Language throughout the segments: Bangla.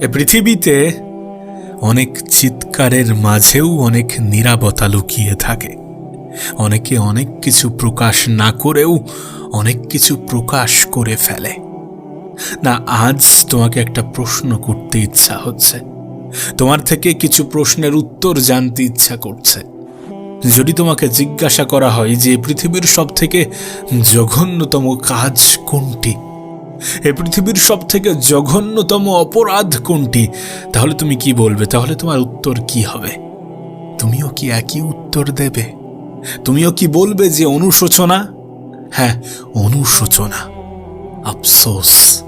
এ পৃথিবীতে অনেক চিৎকারের মাঝেও অনেক নিরাপত্তা লুকিয়ে থাকে। অনেকে অনেক কিছু প্রকাশ না করেও অনেক কিছু প্রকাশ করে ফেলে। না, আজ তোমাকে একটা প্রশ্ন করতে ইচ্ছা হচ্ছে। তোমার থেকে কিছু প্রশ্নের উত্তর জানতে ইচ্ছা করছে। যদি তোমাকে জিজ্ঞাসা করা হয় যে পৃথিবীর সব থেকে জঘন্যতম কাজ কোনটি এ পৃথিবীর সব থেকে জঘন্যতম অপরাধ কোনটি? তাহলে তুমি কি বলবে? তাহলে তোমার উত্তর কি হবে? তুমিও কি একই উত্তর দেবে? তুমিও কি বলবে যে অনুশোচনা? হ্যাঁ অনুশোচনা। আফসোস।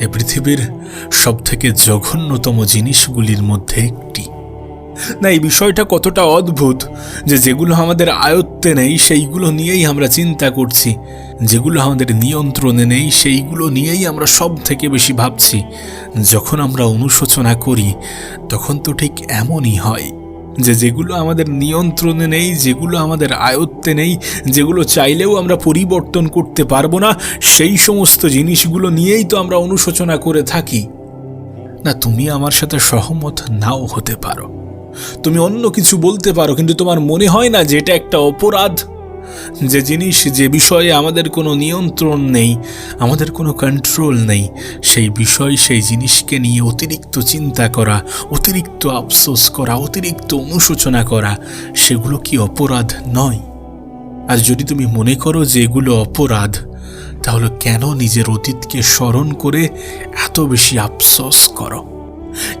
এ পৃথিবীর সব থেকে জঘন্যতম জিনিসগুলির মধ্যে একটি। না, এই বিষয়টা কতটা অদ্ভুত যে যেগুলো আমাদের আয়ত্তে নেই, সেইগুলো নিয়েই আমরা চিন্তা করছি। যেগুলো আমাদের নিয়ন্ত্রণে নেই, সেইগুলো নিয়েই আমরা সব থেকে বেশি ভাবছি। যখন আমরা অনুশোচনা করি, তখন তো ঠিক এমনই হয় যে যেগুলো আমাদের নিয়ন্ত্রণে নেই, যেগুলো আমাদের আয়ত্তে নেই, যেগুলো চাইলেও আমরা পরিবর্তন করতে পারব না, সেই সমস্ত জিনিসগুলো নিয়েই তো আমরা অনুশোচনা করে থাকি। না, তুমি আমার সাথে সহমত নাও হতে পারো। তুমি অন্য কিছু বলতে পারো, কিন্তু তোমার মনে হয় না যে এটা একটা অপরাধ? যে জিনিস, যে বিষয়ে আমাদের কোনো নিয়ন্ত্রণ নেই, আমাদের কোনো কন্ট্রোল নেই, সেই বিষয়, সেই জিনিসকে নিয়ে অতিরিক্ত চিন্তা করা, অতিরিক্ত আফসোস করা, অতিরিক্ত অনুশোচনা করা, সেগুলো কি অপরাধ নয়? আর যদি তুমি মনে করো যে এগুলো অপরাধ, তাহলে কেন নিজের অতীতকে স্মরণ করে এত বেশি আফসোস করো?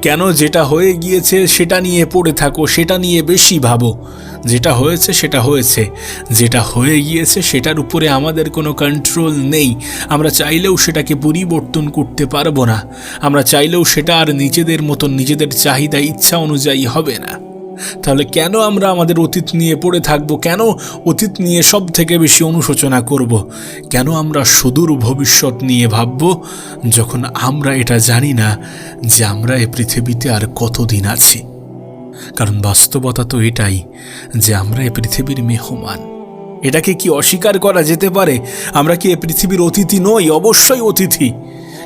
কেন যেটা হয়ে গিয়েছে সেটা নিয়ে পড়ে থাকো, সেটা নিয়ে বেশি ভাবো। যেটা হয়েছে সেটা হয়েছে। যেটা হয়ে গিয়েছে সেটার উপরে আমাদের কোনো কন্ট্রোল নেই। আমরা চাইলেও সেটাকে পরিবর্তন করতে পারব না। আমরা চাইলেও সেটা আর নিজেদের মতন, নিজেদের চাহিদা, ইচ্ছা অনুযায়ী হবে না। তাহলে কেন আমরা আমাদের অতীত নিয়ে পড়ে থাকব? কেন অতীত নিয়ে সব থেকে বেশি অনুশোচনা করব? কেন আমরা সুদূর ভবিষ্যৎ নিয়ে ভাবব যখন আমরা এটা জানি না যে আমরা এ পৃথিবীতে আর কতদিন আছি? কারণ বাস্তবতা তো এটাই যে আমরা এ পৃথিবীর মেহমান। এটাকে কি অস্বীকার করা যেতে পারে? আমরা কি এ পৃথিবীর অতিথি নই? অবশ্যই অতিথি।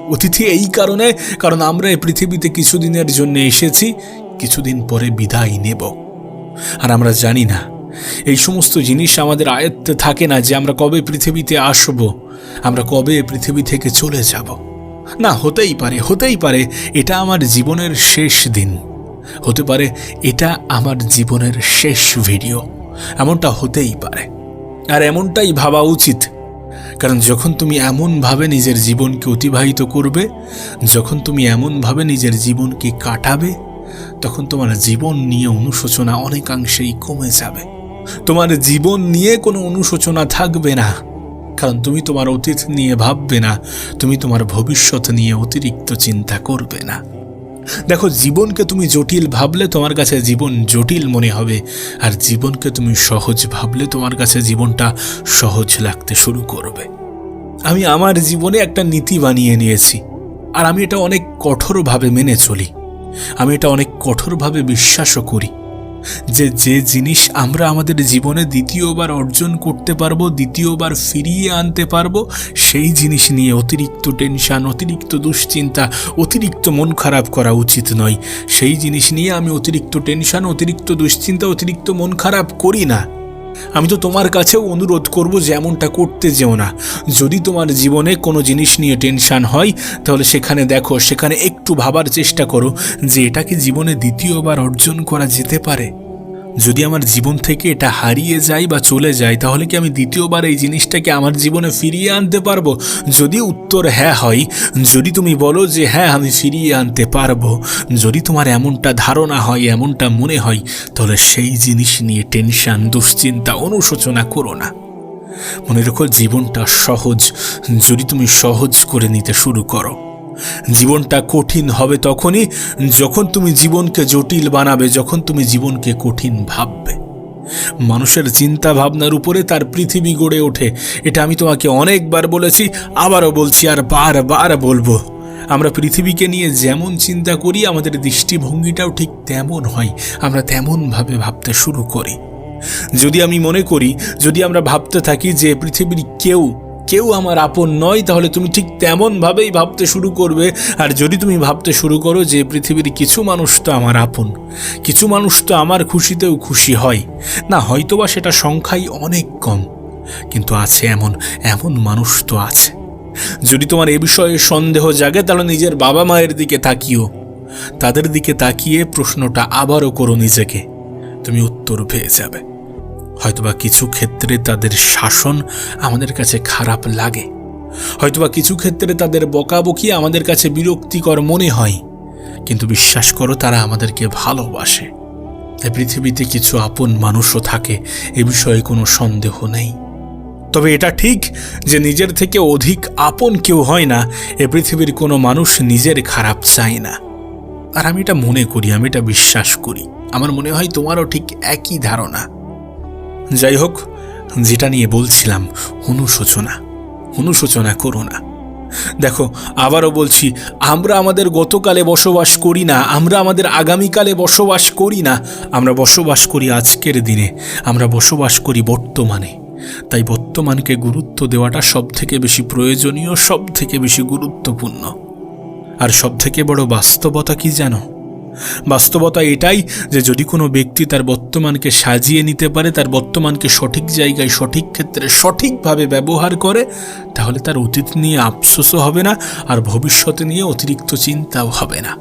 অতিথি এই কারণে, কারণ আমরা এই পৃথিবীতে কিছুদিনের জন্য এসেছি কিছুদিন পরে বিদায় নেব। আর আমরা জানি না, এই সমস্ত জিনিস আমাদের আয়ত্তে থাকে না যে আমরা কবে পৃথিবীতে আসব, আমরা কবে পৃথিবী থেকে চলে যাব। না, হতেই পারে হতেই পারে, এটা আমার জীবনের শেষ দিন। হতে পারে এটা আমার জীবনের শেষ ভিডিও। এমনটা হতেই পারে। আর এমনটাই ভাবা উচিত। কারণ যখন তুমি এমনভাবে নিজের জীবনকে অতিবাহিত করবে, যখন তুমি এমনভাবে নিজের জীবনকে কাটাবে তখন তোমার জীবন নিয়ে অনুশোচনা অনেকাংশেই কমে যাবে। তোমার জীবন নিয়ে কোনো অনুশোচনা থাকবে না। কারণ তুমি তোমার অতীত নিয়ে ভাববে না, তুমি তোমার ভবিষ্যৎ নিয়ে অতিরিক্ত চিন্তা করবে না। দেখো, জীবনকে তুমি জটিল ভাবলে তোমার কাছে জীবন জটিল মনে হবে, আর জীবনকে তুমি সহজ ভাবলে তোমার কাছে জীবনটা সহজ লাগতে শুরু করবে। আমি আমার জীবনে একটা নীতি বানিয়ে নিয়েছি, আর আমি এটা অনেক কঠোরভাবে মেনে চলি। আমি এটা অনেক কঠোরভাবে বিশ্বাসও করি যে যে জিনিস আমরা আমাদের জীবনে দ্বিতীয়বার অর্জন করতে পারব, দ্বিতীয়বার ফিরিয়ে আনতে পারব, সেই জিনিস নিয়ে অতিরিক্ত টেনশান, অতিরিক্ত দুশ্চিন্তা, অতিরিক্ত মন খারাপ করা উচিত নয়। সেই জিনিস নিয়ে আমি অতিরিক্ত টেনশন, অতিরিক্ত দুশ্চিন্তা, অতিরিক্ত মন খারাপ করি না। আমি তো তোমার কাছেও অনুরোধ করব যেমনটা করতে যেও না। যদি তোমার জীবনে কোনো জিনিস নিয়ে টেনশান হয়, তাহলে সেখানে দেখো, সেখানে একটু ভাবার চেষ্টা করো যে এটাকে জীবনে দ্বিতীয়বার অর্জন করা যেতে পারে। যদি আমার জীবন থেকে এটা হারিয়ে যায় বা চলে যায়, তাহলে কি আমি দ্বিতীয়বার এই জিনিসটাকে আমার জীবনে ফিরিয়ে আনতে পারব? যদি উত্তর হ্যাঁ হয়, যদি তুমি বলো যে হ্যাঁ আমি ফিরিয়ে আনতে পারব, যদি তোমার এমনটা ধারণা হয়, এমনটা মনে হয়, তাহলে সেই জিনিস নিয়ে টেনশন, দুশ্চিন্তা, অনুশোচনা করো না। মনে রেখো, জীবনটা সহজ। যদি তুমি সহজ করে নিতে শুরু করো। জীবনটা কঠিন হবে তখনই যখন তুমি জীবনকে জটিল বানাবে, যখন তুমি জীবনকে কঠিন ভাববে। মানুষের চিন্তা ভাবনার উপরে তার পৃথিবী গড়ে ওঠে। এটা আমি তোমাকে অনেকবার বলেছি, আবারও বলছি আর বারবার বলব। আমরা পৃথিবীকে নিয়ে যেমন চিন্তা করি, আমাদের দৃষ্টিভঙ্গিটাও ঠিক তেমন হয়। আমরা তেমনভাবে ভাবতে শুরু করি। যদি আমি মনে করি, যদি আমরা ভাবতে থাকি যে পৃথিবীর কেউ কেউ আমার আপন নয়, তাহলে তুমি ঠিক তেমনভাবেই ভাবতে শুরু করবে। আর যদি তুমি ভাবতে শুরু করো যে পৃথিবীর কিছু মানুষ তো আমার আপন, কিছু মানুষ তো আমার খুশিতেও খুশি হয়, না, হয়তোবা সেটা সংখ্যাই অনেক কম, কিন্তু আছে এমন এমন মানুষ তো আছে। যদি তোমার এ বিষয়ে সন্দেহ জাগে, তাহলে নিজের বাবা মায়ের দিকে তাকিও। তাদের দিকে তাকিয়ে প্রশ্নটা আবারও করো নিজেকে। তুমি উত্তর পেয়ে যাবে। হয়তোবা কিছু ক্ষেত্রে তাদের শাসন আমাদের কাছে খারাপ লাগে। হয়তোবা কিছু ক্ষেত্রে তাদের বকাবকি আমাদের কাছে বিরক্তিকর মনে হয়। কিন্তু বিশ্বাস করো, তারা আমাদেরকে ভালোবাসে। পৃথিবীতে কিছু আপন মানুষও থাকে, এ বিষয়ে কোনো সন্দেহ নেই। তবে এটা ঠিক যে নিজের থেকে অধিক আপন কেউ হয় না, এ পৃথিবীর কোনো মানুষ নিজের খারাপ চায় না। আর আমি এটা মনে করি, আমি এটা বিশ্বাস করি। আমার মনে হয় তোমারও ঠিক একই ধারণা। যাই হোক যেটা নিয়ে বলছিলাম, অনুশোচনা। অনুশোচনা করো না। দেখো, আবারও বলছি, আমরা আমাদের গতকালে বসবাস করি না, আমরা আমাদের আগামীকালে বসবাস করি না, আমরা বসবাস করি আজকের দিনে, আমরা বসবাস করি বর্তমানে। তাই বর্তমানকে গুরুত্ব দেওয়াটা সব থেকে বেশি প্রয়োজনীয় সব থেকে বেশি গুরুত্বপূর্ণ। আর সব থেকে বড় বাস্তবতা কি জানো? বাস্তবতা এটাই যে যদি কোনো ব্যক্তি তার বর্তমানকে সাজিয়ে নিতে পারে, তার বর্তমানকে সঠিক জায়গায়, সঠিক ক্ষেত্রে সঠিকভাবে ব্যবহার করে, তাহলে তার অতীত নিয়ে আফসোসও হবে না আর ভবিষ্যতে নিয়ে অতিরিক্ত চিন্তাও হবে না।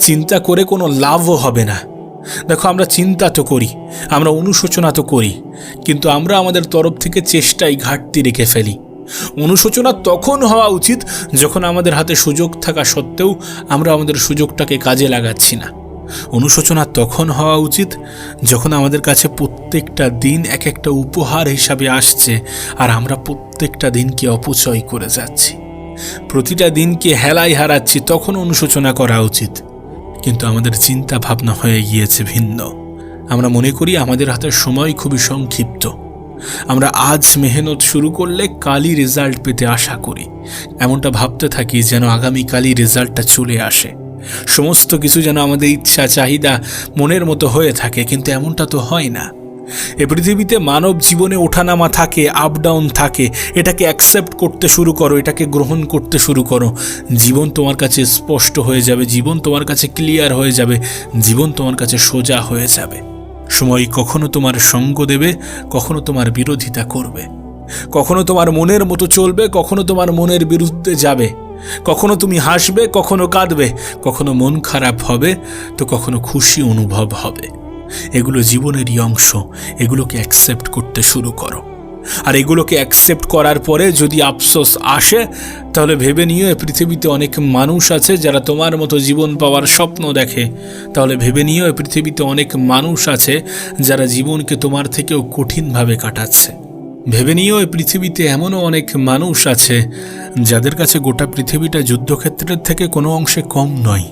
চিন্তা করে কোনো লাভও হবে না। দেখো, আমরা চিন্তা তো করি, আমরা অনুশোচনা তো করি, কিন্তু আমরা আমাদের তরফ থেকে চেষ্টায় ঘাটতি রেখে ফেলি। অনুশোচনা তখন হওয়া উচিত যখন আমাদের হাতে সুযোগ থাকা সত্ত্বেও আমরা আমাদের সুযোগটাকে কাজে লাগাচ্ছি না। অনুশোচনা তখন হওয়া উচিত যখন আমাদের কাছে প্রত্যেকটা দিন এক একটা উপহার হিসাবে আসছে আর আমরা প্রত্যেকটা দিনকে অপচয় করে যাচ্ছি। প্রতিটা দিনকে হেলাই হারাচ্ছি তখন অনুশোচনা করা উচিত। কিন্তু আমাদের চিন্তা ভাবনা হয়ে গিয়েছে ভিন্ন। আমরা মনে করি আমাদের হাতের সময় খুবই সংক্ষিপ্ত। আমরা আজ মেহনত শুরু করলে কালই রেজাল্ট পেতে আশা করি। এমনটা ভাবতে থাকি যেন আগামীকালই রেজাল্টটা চলে আসে। সমস্ত কিছু যেন আমাদের ইচ্ছা, চাহিদা, মনের মতো হয়ে থাকে, কিন্তু এমনটা তো হয় না। এ পৃথিবীতে মানব জীবনে ওঠানামা থাকে আপ ডাউন থাকে, এটাকে অ্যাকসেপ্ট করতে শুরু করো, এটাকে গ্রহণ করতে শুরু করো। জীবন তোমার কাছে স্পষ্ট হয়ে যাবে, জীবন তোমার কাছে ক্লিয়ার হয়ে যাবে, জীবন তোমার কাছে সোজা হয়ে যাবে। সময় কখনো তোমার সঙ্গ দেবে, কখনো তোমার বিরোধিতা করবে। কখনো তোমার মনের মতো চলবে, কখনো তোমার মনের বিরুদ্ধে যাবে। কখনো তুমি হাসবে, কখনো কাঁদবে। কখনো মন খারাপ হবে, তো কখনো খুশি অনুভব হবে। এগুলো জীবনেরই অংশ, এগুলোকে অ্যাকসেপ্ট করতে শুরু করো। আর এগুলোকে অ্যাকসেপ্ট করার পরে যদি আফসোস আসে, তাহলে ভেবে নিও এ পৃথিবীতে অনেক মানুষ আছে যারা তোমার মতো জীবন পাওয়ার স্বপ্ন দেখে। তাহলে ভেবে নিও এ পৃথিবীতে অনেক মানুষ আছে যারা জীবনকে তোমার থেকেও কঠিনভাবে কাটাচ্ছে। ভেবে নিও এ পৃথিবীতে এমনও অনেক মানুষ আছে যাদের কাছে গোটা পৃথিবীটা যুদ্ধক্ষেত্রের থেকে কোনো অংশে কম নয়,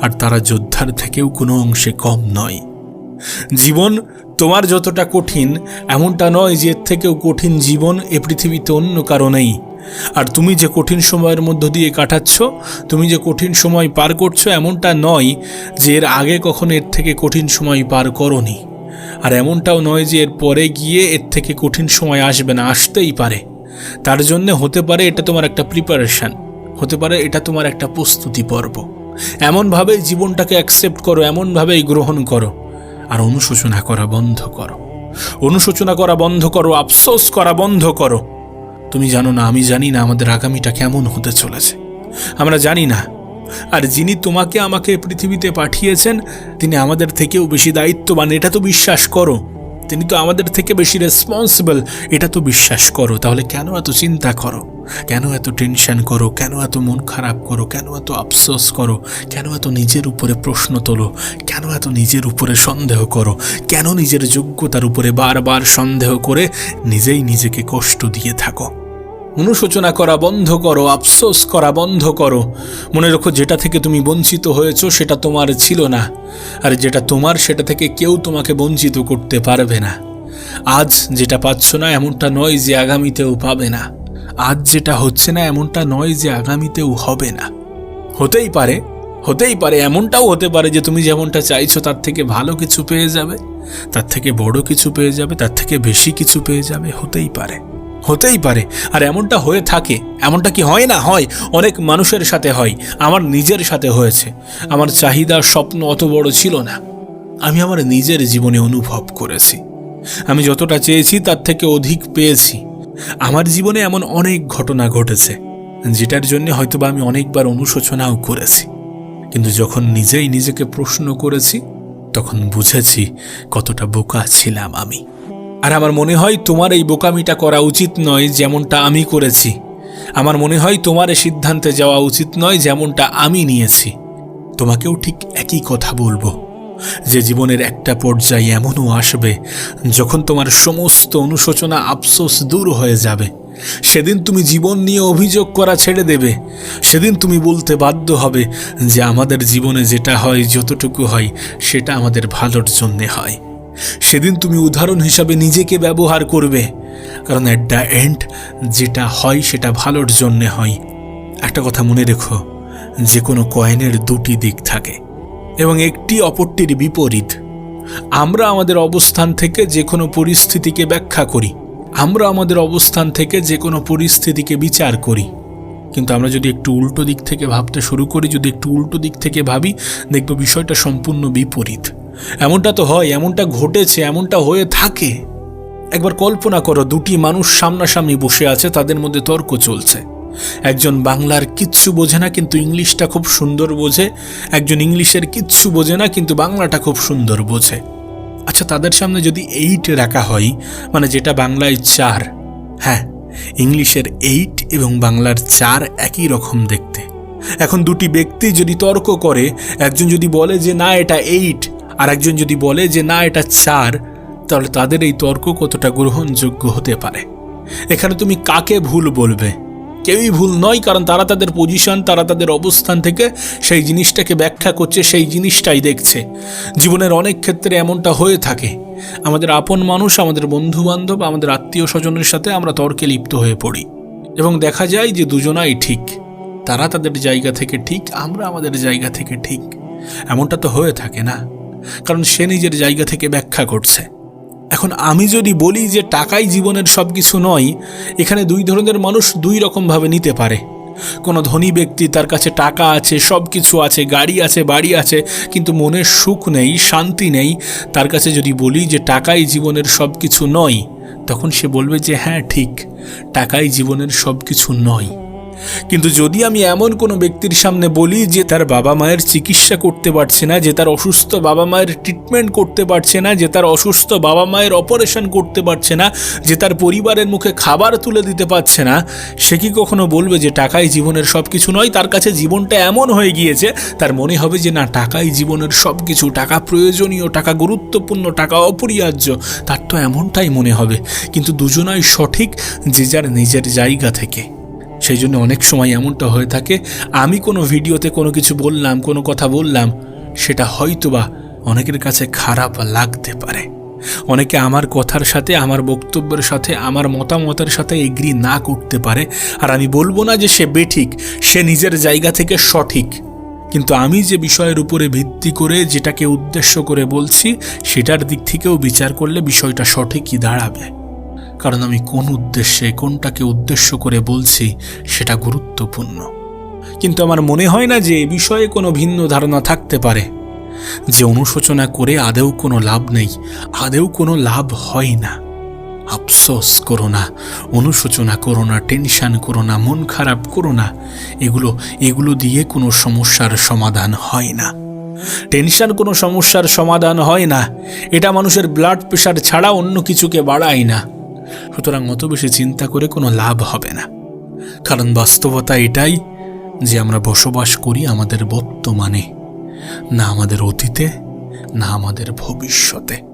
আর তারা যোদ্ধার থেকেও কোনো অংশে কম নয়। জীবন তোমার যতটা কঠিন, এমনটা নয় যে এর থেকেও কঠিন জীবন এ পৃথিবীতে অন্য কারণেই আর তুমি যে কঠিন সময়ের মধ্য দিয়ে কাটাচ্ছ, তুমি যে কঠিন সময় পার করছ, এমনটা নয় যে এর আগে কখনো এর থেকে কঠিন সময় পার করনি। আর এমনটাও নয় যে এর পরে গিয়ে এর থেকে কঠিন সময় আসবে না, আসতেই পারে। তার জন্য হতে পারে এটা তোমার একটা প্রিপারেশন হতে পারে এটা তোমার একটা প্রস্তুতি পর্ব। এমনভাবেই জীবনটাকে অ্যাকসেপ্ট করো, এমনভাবেই গ্রহণ করো। আর অনুশোচনা করা বন্ধ করো। অনুশোচনা করা বন্ধ করো, আফসোস করা বন্ধ করো। তুমি জানো না, আমি জানি না আমাদের আগামীটা কেমন হতে চলেছে। আমরা জানি না। আর যিনি তোমাকে আমাকে পৃথিবীতে পাঠিয়েছেন, তিনি আমাদের থেকেও বেশি দায়িত্ববান, এটা তো বিশ্বাস করো। তিনি তো আমাদের থেকে বেশি রেসপন্সিবল এটা তো বিশ্বাস করো। তাহলে কেন এত চিন্তা করো? কেন এত টেনশন করো? কেন এত মন খারাপ করো? কেন এত আফসোস করো? কেন এত নিজের উপরে প্রশ্ন তোলো? কেন এত নিজের উপরে সন্দেহ করো? কেন নিজের যোগ্যতার উপরে বারবার সন্দেহ করে নিজেই নিজেকে কষ্ট দিয়ে থাকো? অনুশোচনা করা বন্ধ করো, আফসোস করা বন্ধ করো। মনে রেখো, যেটা থেকে তুমি বঞ্চিত হয়েছো, সেটা তোমার ছিল না। আর যেটা তোমার, সেটা থেকে কেউ তোমাকে বঞ্চিত করতে পারবে না। আজ যেটা পাচ্ছ না, এমনটা নয় যে আগামীতেও পাবে না। আজ যেটা হচ্ছে না, এমনটা নয় যে আগামীতেও হবে না। হতেই পারে হতেই পারে, এমনটাও হতে পারে যে তুমি যেমনটা চাইছো, তার থেকে ভালো কিছু পেয়ে যাবে, তার থেকে বড় কিছু পেয়ে যাবে, তার থেকে বেশি কিছু পেয়ে যাবে, হতেই পারে। হতেই পারে। আর এমনটা হয়ে থাকে, এমনটা কি হয় না? হয়। অনেক মানুষের সাথে হয়। আমার নিজের সাথে হয়েছে। আমার চাহিদা স্বপ্ন অত বড় ছিল না। আমি আমার নিজের জীবনে অনুভব করেছি। আমি যতটা চেয়েছি, তার থেকে অধিক পেয়েছি। আমার জীবনে এমন অনেক ঘটনা ঘটেছে, যেটার জন্য হয়তোবা আমি অনেকবার অনুশোচনাও করেছি। কিন্তু যখন নিজেই নিজেকে প্রশ্ন করেছি, তখন বুঝেছি কতটা বোকা ছিলাম আমি। আর আমার মনে হয় তোমার এই বোকামিটা করা উচিত নয় যেমনটা আমি করেছি। আমার মনে হয় তোমার এই সিদ্ধান্তে যাওয়া উচিত নয় যেমনটা আমি নিয়েছি। তোমাকেও ঠিক একই কথা বলব, যে জীবনের একটা পর্যায়ে এমনও আসবে, যখন তোমার সমস্ত অনুশোচনা আফসোস দূর হয়ে যাবে। সেদিন তুমি জীবন নিয়ে অভিযোগ করা ছেড়ে দেবে। সেদিন তুমি বলতে বাধ্য হবে যে আমাদের জীবনে যেটা হয়, যতটুকু হয়, সেটা আমাদের ভালোর জন্যে হয়। সেদিন তুমি উদাহরণ হিসাবে নিজেকে ব্যবহার করবে। কারণ অ্যাট দ্য এন্ড যেটা হয় সেটা ভালোর জন্যে হয়। একটা কথা মনে রেখো যে কোনো কয়েনের দুটি দিক থাকে এবং একটি অপরটির বিপরীত। আমরা আমাদের অবস্থান থেকে যে কোনো পরিস্থিতিকে ব্যাখ্যা করি। আমরা আমাদের অবস্থান থেকে যে কোনো পরিস্থিতিকে বিচার করি। কিন্তু আমরা যদি একটু উল্টো দিক থেকে ভাবতে শুরু করি, যদি একটু উল্টো দিক থেকে ভাবি, দেখব বিষয়টা সম্পূর্ণ বিপরীত। এমনটা তো হয়, এমনটা ঘটেছে, এমনটা হয়ে থাকে। একবার কল্পনা করো, দুটি মানুষ সামনাসামনি বসে আছে, তাদের মধ্যে তর্ক চলছে। একজন বাংলার কিচ্ছু বোঝে না, কিন্তু ইংলিশটা খুব সুন্দর বোঝে। একজন ইংলিশের কিচ্ছু বোঝে না, কিন্তু বাংলাটা খুব সুন্দর বোঝে। আচ্ছা তাদের সামনে যদি এইট রাখা হয় মানে যেটা বাংলায় চার হ্যাঁ ইংলিশের এইট এবং বাংলার চার একই রকম দেখতে। এখন দুটি ব্যক্তি যদি তর্ক করে, একজন যদি বলে যে, না, এটা এইট আর একজন যদি বলে যে, না, এটা চার, তাহলে তাদের এই তর্ক কতটা গ্রহণযোগ্য হতে পারে? এখানে তুমি কাকে ভুল বলবে? কেউই ভুল নয়, কারণ তারা তাদের পজিশন তারা তাদের অবস্থান থেকে সেই জিনিসটাকে ব্যাখ্যা করছে, সেই জিনিসটাই দেখছে। জীবনের অনেক ক্ষেত্রে এমনটা হয়ে থাকে। আমাদের আপন মানুষ, আমাদের বন্ধু বান্ধব আমাদের আত্মীয় স্বজনের সাথে আমরা তর্কে লিপ্ত হয়ে পড়ি। এবং দেখা যায় যে, দুজনাই ঠিক। তারা তাদের জায়গা থেকে ঠিক, আমরা আমাদের জায়গা থেকে ঠিক। এমনটা তো হয়ে থাকে না। কারণ সে নিজের জায়গা থেকে ব্যাখ্যা করছে। এখন আমি যদি বলি যে টাকাই জীবনের সব কিছু নয়, এখানে দুই ধরনের মানুষ দুই রকমভাবে নিতে পারে। কোনো ধনী ব্যক্তি তার কাছে টাকা আছে সব কিছু আছে, গাড়ি আছে, বাড়ি আছে, কিন্তু মনের সুখ নেই, শান্তি নেই। তার কাছে যদি বলি যে টাকাই জীবনের সব কিছু নয়, তখন সে বলবে যে হ্যাঁ ঠিক, টাকাই জীবনের সব কিছু নয়। কিন্তু যদি আমি এমন কোনো ব্যক্তির সামনে বলি যে তার বাবা মায়ের চিকিৎসা করতে পারছে না, যে তার অসুস্থ বাবা মায়ের ট্রিটমেন্ট করতে পারছে না, যে তার অসুস্থ বাবা মায়ের অপারেশন করতে পারছে না, যে তার পরিবারের মুখে খাবার তুলে দিতে পারছে না, সে কি কখনো বলবে যে টাকাই জীবনের সব কিছু নয়? তার কাছে জীবনটা এমন হয়ে গিয়েছে, তার মনে হবে যে না, টাকাই জীবনের সব কিছু টাকা প্রয়োজনীয়, টাকা গুরুত্বপূর্ণ, টাকা অপরিহার্য, তার তো এমনটাই মনে হবে। কিন্তু দুজনাই সঠিক যে যার নিজের জায়গা থেকে। সেই জন্য অনেক সময় এমনটা হয়ে থাকে, আমি কোনো ভিডিওতে কোনো কিছু বললাম, কোনো কথা বললাম, সেটা হয়তোবা অনেকের কাছে খারাপ লাগতে পারে। অনেকে আমার কথার সাথে, আমার বক্তব্যের সাথে, আমার মতামতের সাথে এগ্রি না করতে পারে, আর আমি বলব না যে সে বেঠিক, সে নিজের জায়গা থেকে সঠিক। কিন্তু আমি যে বিষয়ের উপরে ভিত্তি করে যেটাকে উদ্দেশ্য করে বলছি, সেটার দিক থেকেও বিচার করলে বিষয়টা সঠিকই দাঁড়াবে। কারণ আমি কোন উদ্দেশ্যে, কোনটাকে উদ্দেশ্য করে বলছি সেটা গুরুত্বপূর্ণ। কিন্তু আমার মনে হয় না যে এ বিষয়ে কোনো ভিন্ন ধারণা থাকতে পারে। যে অনুশোচনা করে আদেও কোনো লাভ নেই, আদেও কোনো লাভ হয় না। আফসোস করো না, অনুশোচনা করো না, টেনশান করো না, মন খারাপ করো না। এগুলো এগুলো দিয়ে কোনো সমস্যার সমাধান হয় না। টেনশন কোনো সমস্যার সমাধান হয় না। এটা মানুষের ব্লাড প্রেশার ছাড়া অন্য কিছুকে বাড়ায় না। সুতরাং অত বেশি চিন্তা করে কোনো লাভ হবে না। কারণ বাস্তবতা এটাই যে আমরা বসবাস করি আমাদের বর্তমানে, না আমাদের অতীতে, না আমাদের ভবিষ্যতে।